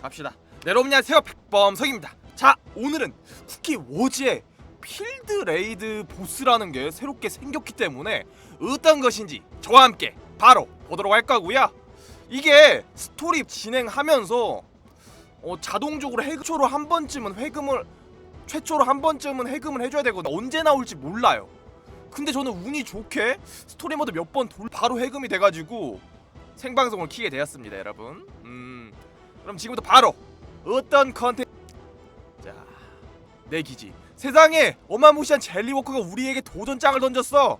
갑시다. 네, 여러분 안녕하세요. 백범석입니다. 자, 오늘은 쿠키 워즈의 필드 레이드 보스라는 게 새롭게 생겼기 때문에 어떤 것인지 저와 함께 바로 보도록 할 거고요. 이게 스토리 진행하면서 어, 자동적으로 해초로 한 번쯤은 회금을 최초로 한 번쯤은 해금을 해줘야 되거든요. 언제 나올지 몰라요. 근데 저는 운이 좋게 스토리 모드 몇 번 돌 바로 해금이 돼가지고 생방송을 키게 되었습니다, 여러분. 음, 그럼 지금부터 바로 어떤 컨텐츠 자, 내 기지. 세상에 어마무시한 젤리워커가 우리에게 도전장을 던졌어.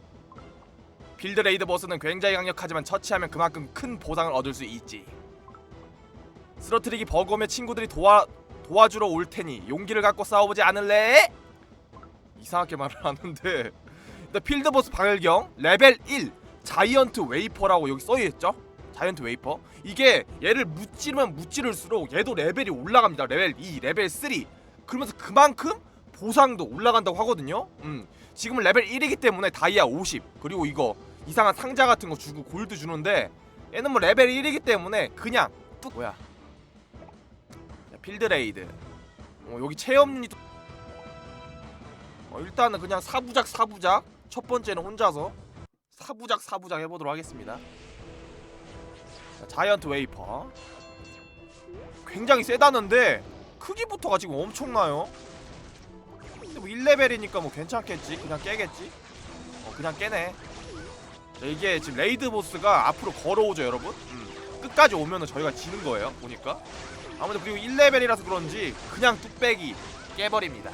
필드 레이드 보스는 굉장히 강력하지만 처치하면 그만큼 큰 보상을 얻을 수 있지. 쓰러트리기 버거며 친구들이 도와 도와주러 올 테니 용기를 갖고 싸워보지 않을래? 이상하게 말을 하는데 일단 필드 보스 발경 레벨 1 자이언트 웨이퍼라고 여기 써있죠? 자이언트 웨이퍼. 이게 얘를 무찌르면 무찌를수록 얘도 레벨이 올라갑니다. 레벨 2 레벨 3 그러면서 그만큼 보상도 올라간다고 하거든요. 음 지금은 레벨 1이기 때문에 다이아 50 그리고 이거 이상한 상자 같은 거 주고 골드 주는데 얘는 뭐 레벨 1이기 때문에 그냥 뚝. 뭐야? 자, 필드 레이드. 어, 여기 체험이 어, 일단은 그냥 사부작 사부작. 첫 번째는 혼자서 사부작 사부작 해보도록 하겠습니다 자, 자이언트 웨이퍼. 굉장히 세다는데 크기부터가 지금 엄청나요. 근데 뭐 1레벨이니까 뭐 괜찮겠지? 그냥 깨겠지? 어 그냥 깨네. 자, 이게 지금 레이드 보스가 앞으로 걸어오죠 여러분? 음, 끝까지 오면은 저희가 지는 거예요 보니까. 아무래도 그리고 1레벨이라서 그런지 그냥 뚝배기 깨버립니다.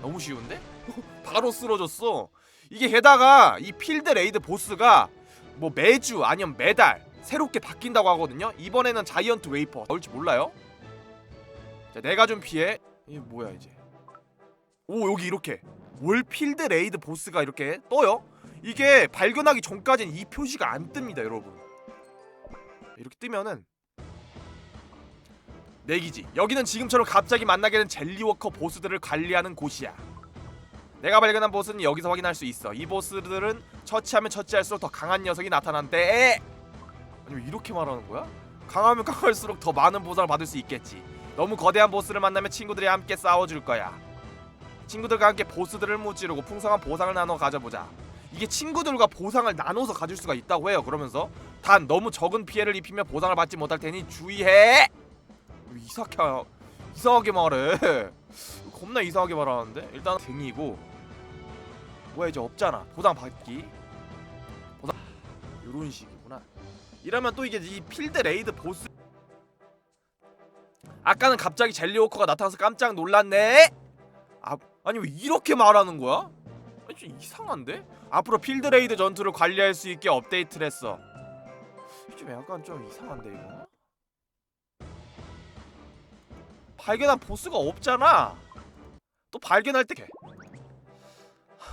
너무 쉬운데? 바로 쓰러졌어. 이게 게다가 이 필드 레이드 보스가 뭐 매주 아니면 매달 새롭게 바뀐다고 하거든요. 이번에는 자이언트 웨이퍼 나올지 몰라요. 자, 내가 좀 피해. 이게 뭐야 이제? 오 여기 이렇게 월 필드 레이드 보스가 이렇게 떠요. 이게 발견하기 전까지는 이 표시가 안 뜹니다, 여러분. 이렇게 뜨면은 내기지. 여기는 지금처럼 갑자기 만나게 된 젤리워커 보스들을 관리하는 곳이야. 내가 발견한 보스는 여기서 확인할 수 있어. 이 보스들은 처치하면 처치할수록 더 강한 녀석이 나타난대. 아니 왜 이렇게 말하는 거야? 강하면 강할수록 더 많은 보상을 받을 수 있겠지. 너무 거대한 보스를 만나면 친구들이 함께 싸워줄 거야. 친구들과 함께 보스들을 무찌르고 풍성한 보상을 나눠 가져보자. 이게 친구들과 보상을 나눠서 가질 수가 있다고 해요. 그러면서 단 너무 적은 피해를 입히면 보상을 받지 못할 테니 주의해. 왜 이상하게 이상하게 말해. 겁나 이상하게 말하는데 일단 등이고 뭐야 이제 없잖아 보상 받기 보상 이런 식이구나 이러면 또 이게 이 필드 레이드 보스. 아까는 갑자기 젤리워커가 나타나서 깜짝 놀랐네. 아 아니 왜 이렇게 말하는 거야? 아니 좀 이상한데? 앞으로 필드 레이드 전투를 관리할 수 있게 업데이트를 했어. 좀 약간 좀 이상한데 이거? 발견한 보스가 없잖아. 또 발견할 때.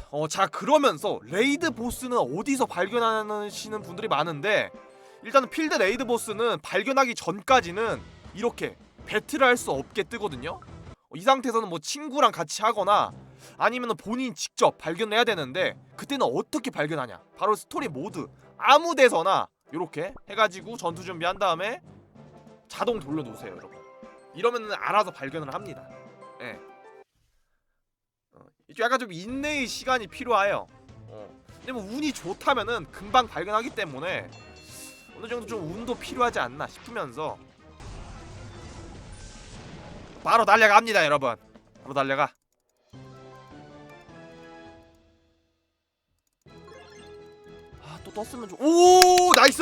어, 자 그러면서 레이드 보스는 어디서 발견하시는 분들이 많은데 일단은 필드 레이드 보스는 발견하기 전까지는 이렇게 배틀을 할 수 없게 뜨거든요. 어, 이 상태에서는 뭐 친구랑 같이 하거나 아니면 본인 직접 발견을 해야 되는데 그때는 어떻게 발견하냐? 바로 스토리 모드 아무 데서나 이렇게 해가지고 전투 준비한 다음에 자동 돌려놓으세요, 여러분. 이러면은 알아서 발견을 합니다. 예. 어, 약간 좀 인내의 시간이 필요해요. 어. 근데 뭐 운이 좋다면은 금방 발견하기 때문에 어느 정도 좀 운도 필요하지 않나 싶으면서 바로 달려갑니다, 여러분. 바로 달려가. 아, 또 떴으면 좋. 오, 나이스!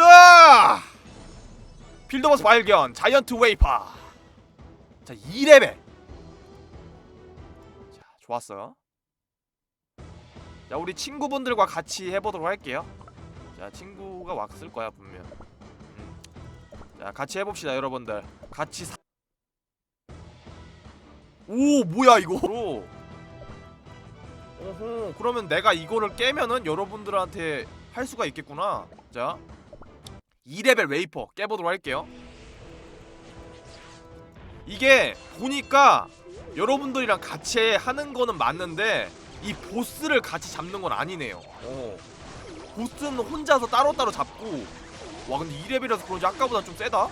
필드버스 발견. 자이언트 웨이퍼. 자 2레벨 자 좋았어요 자 우리 친구분들과 같이 해보도록 할게요 자 친구가 왔을 거야 분명 음. 자 같이 해봅시다 여러분들. 같이 사... 오 뭐야 이거? 오호 그러면 내가 이거를 깨면은 여러분들한테 할 수가 있겠구나. 자 2레벨 웨이퍼 깨보도록 할게요. 이게 보니까 여러분들이랑 같이 하는 거는 맞는데 이 보스를 같이 잡는 건 아니네요. 어. 보스는 혼자서 따로따로 잡고 와 근데 2레벨이라서 그런지 아까보다 좀 세다?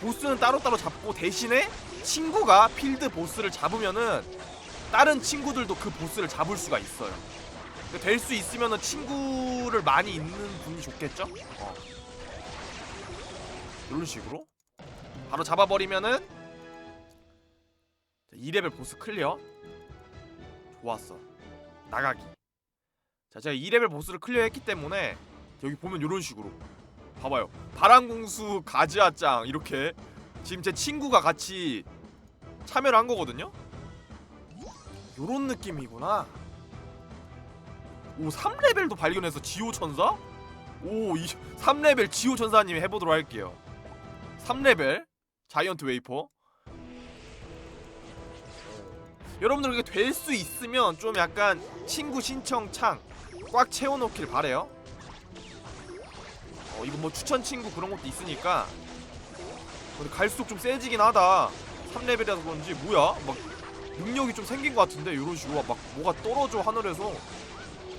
보스는 따로따로 잡고 대신에 친구가 필드 보스를 잡으면은 다른 친구들도 그 보스를 잡을 수가 있어요. 될 수 있으면은 친구를 많이 있는 분이 좋겠죠? 어. 이런 식으로 바로 잡아버리면은 2레벨 보스 클리어. 좋았어. 나가기. 자, 제가 2레벨 보스를 클리어했기 때문에 여기 보면 이런 식으로 봐봐요. 바람공수 가지아짱 이렇게 지금 제 친구가 같이 참여를 한 거거든요. 요런 느낌이구나. 오 3레벨도 발견해서 지오 천사? 오 이, 3레벨 지오 천사님 해보도록 할게요. 3레벨 자이언트 웨이퍼. 여러분들 이게 될 수 있으면 좀 약간 친구 신청 창 꽉 채워놓길 바래요. 어 이거 뭐 추천 친구 그런 것도 있으니까. 근데 갈수록 좀 세지긴 하다. 3레벨이라서 그런지 뭐야? 막 능력이 좀 생긴 것 같은데 이런 식으로 막 뭐가 떨어져 하늘에서.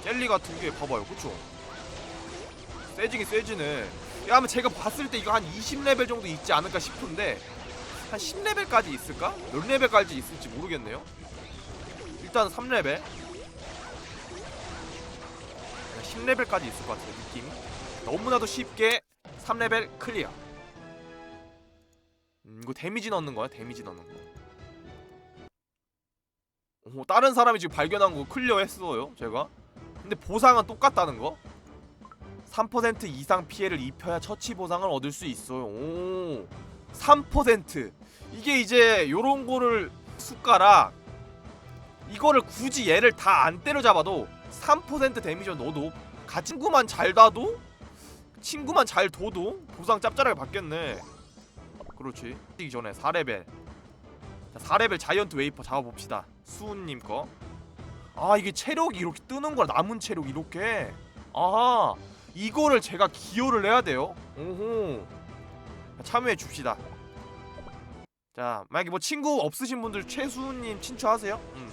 젤리 같은 게 봐봐요 그쵸? 세지긴 세지네. 야 아마 제가 봤을 때 이거 한 20레벨 정도 있지 않을까 싶은데 한 10레벨까지 있을까? 몇 레벨까지 있을지 모르겠네요. 일단 3레벨. 10레벨까지 있을 것 같아요 느낌이 너무나도 쉽게 3레벨 클리어. 음, 이거 데미지 넣는 거야? 데미지 넣는 거. 오, 다른 사람이 지금 발견한 거 클리어 했어요 제가. 근데 보상은 똑같다는 거? 3% 이상 피해를 입혀야 처치 보상을 얻을 수 있어요. 오, 3% 이게 이제 요런 거를 숟가락 이거를 굳이 얘를 다 안 때려잡아도 3% 데미지를 넣어도 같이 친구만 잘 놔도 친구만 잘 둬도 보상 짭짤하게 받겠네. 그렇지. 뛰기 전에 4레벨. 자 4레벨 자이언트 웨이퍼 잡아봅시다. 수은님 거 아 이게 체력이 이렇게 뜨는 거야? 남은 체력 이렇게? 아하 이거를 제가 기여를 해야 돼요? 오호. 참여해 줍시다. 자 만약에 뭐 친구 없으신 분들 최수은님 친추하세요. 음.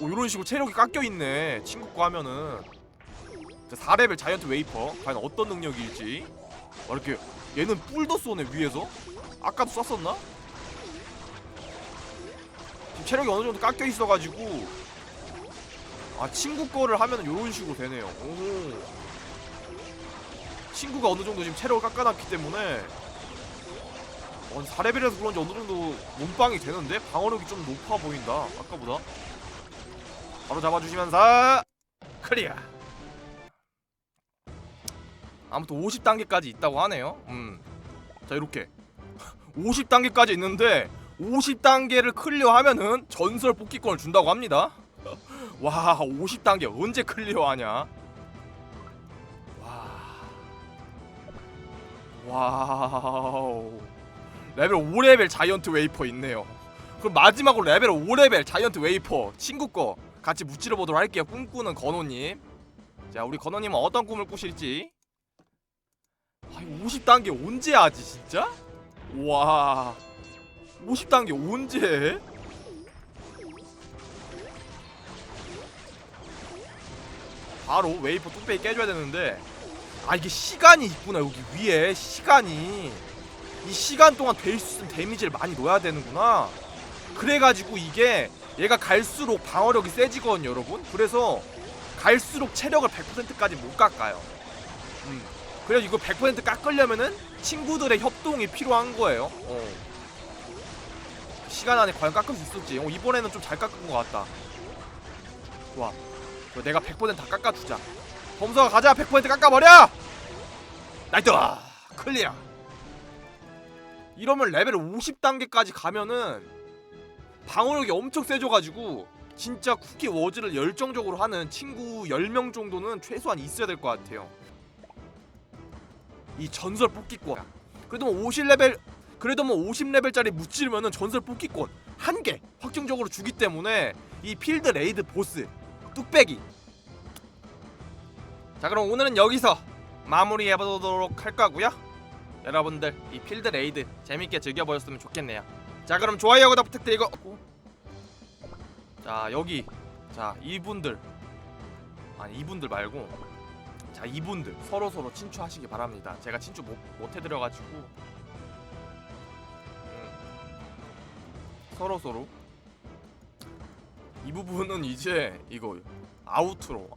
오 이런 식으로 체력이 깎여 있네 친구 거 하면은 자, 4레벨 자이언트 웨이퍼. 과연 어떤 능력일지. 와 이렇게 얘는 뿔도 쏘네 위에서? 아까도 쐈었나? 지금 체력이 어느 정도 깎여 있어가지고. 아 친구 거를 하면은 이런 식으로 되네요. 오 친구가 어느 정도 지금 체력을 깎아놨기 때문에. 어, 4레벨에서 그런지 어느 정도 몸빵이 되는데? 방어력이 좀 높아 보인다 아까보다. 바로 잡아주시면서. 클리어 아무튼 50단계까지 있다고 하네요. 음. 자 이렇게. 50단계까지 있는데 50단계를 클리어하면은 전설 뽑기권을 준다고 합니다. 와 50단계 언제 클리어하냐? 와. 와우. 레벨 5레벨 자이언트 웨이퍼 있네요. 그럼 마지막으로 레벨 5레벨 자이언트 웨이퍼 친구 거 같이 무찌러 보도록 할게요. 꿈꾸는 건호님. 자 우리 건호님은 어떤 꿈을 꾸실지. 아, 50단계 언제 하지 진짜? 와 50단계 언제 해? 바로 웨이퍼 뚝배기 깨줘야 되는데 아 이게 시간이 있구나 여기 위에 시간이 이 시간 동안 될 수 있는 데미지를 많이 넣어야 되는구나 그래가지고 이게 얘가 갈수록 방어력이 세지거든요 여러분 그래서 갈수록 체력을 100%까지 못 깎아요 음. 그래서 이거 100% 깎으려면은 친구들의 협동이 필요한 거예요. 어. 시간 안에 과연 깎을 수 있을지. 어, 이번에는 좀 잘 깎은 것 같다. 좋아. 내가 100%다 깎아주자. 범서가 가자! 100% 깎아버려! 나이트 클리어. 이러면 레벨 50단계까지 가면은 방어력이 엄청 세져가지고 진짜 쿠키 워즈를 열정적으로 하는 친구 10명 정도는 최소한 있어야 될 것 같아요 이 전설 뽑기권. 그래도 뭐 50레벨 그래도 뭐 50레벨짜리 무찌르면은 전설 뽑기권 한 개 확정적으로 주기 때문에 이 필드 레이드 보스 뚝배기. 자 그럼 오늘은 여기서 마무리해보도록 할 거고요. 여러분들 이 필드 레이드 재밌게 즐겨보셨으면 좋겠네요. 자 그럼 좋아요 구독 부탁드리고. 자 여기. 자 이분들. 아니 이분들 말고 자 이분들 서로서로 친추하시기 바랍니다. 제가 친추 못, 못 해드려가지고. 서로서로. 음. 이 부분은 이제 이거 아웃으로.